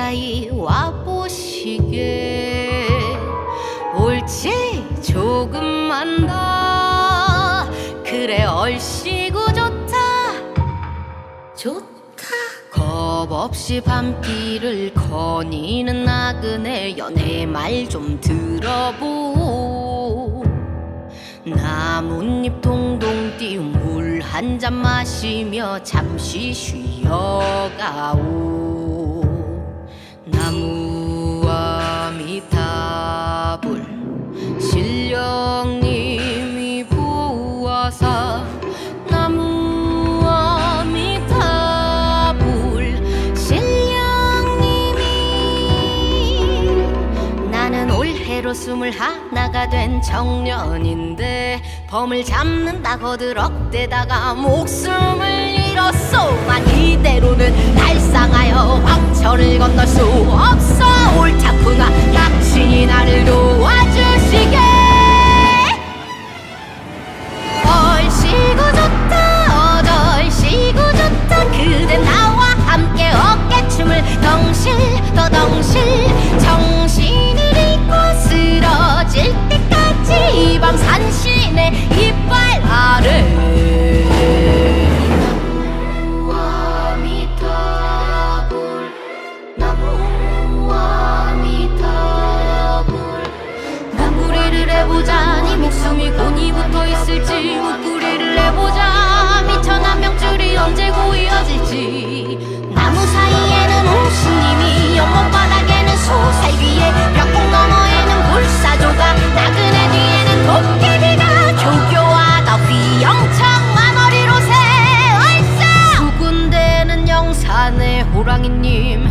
가까이 와보시게. 옳지 조금만 더. 그래 얼씨구 좋다. 좋다. 겁 없이 밤길을 거니는 나그네 연애 말 좀 들어보. 나뭇잎 동동 띄운 물 한 잔 마시며 잠시 쉬어가오 나는 올해로 스물 하나가 된 청년인데 범을 잡는다 거들억대다가 목숨을 잃었소만 이대로는 달상하여 황천을 건널 수 없어 해보자 네 목숨이 곤히 붙어있을지 웃부리를 해보자. 미천한 명줄이 언제 고이어질지. 나무 사이에는 우신님이 연못 바닥에는 소살귀에 벽공 너머에는 불사조가 나그네 뒤에는 도깨비가 조교와 더비 영창한 어리로새 얼싸! 수군대는 영산의 호랑이님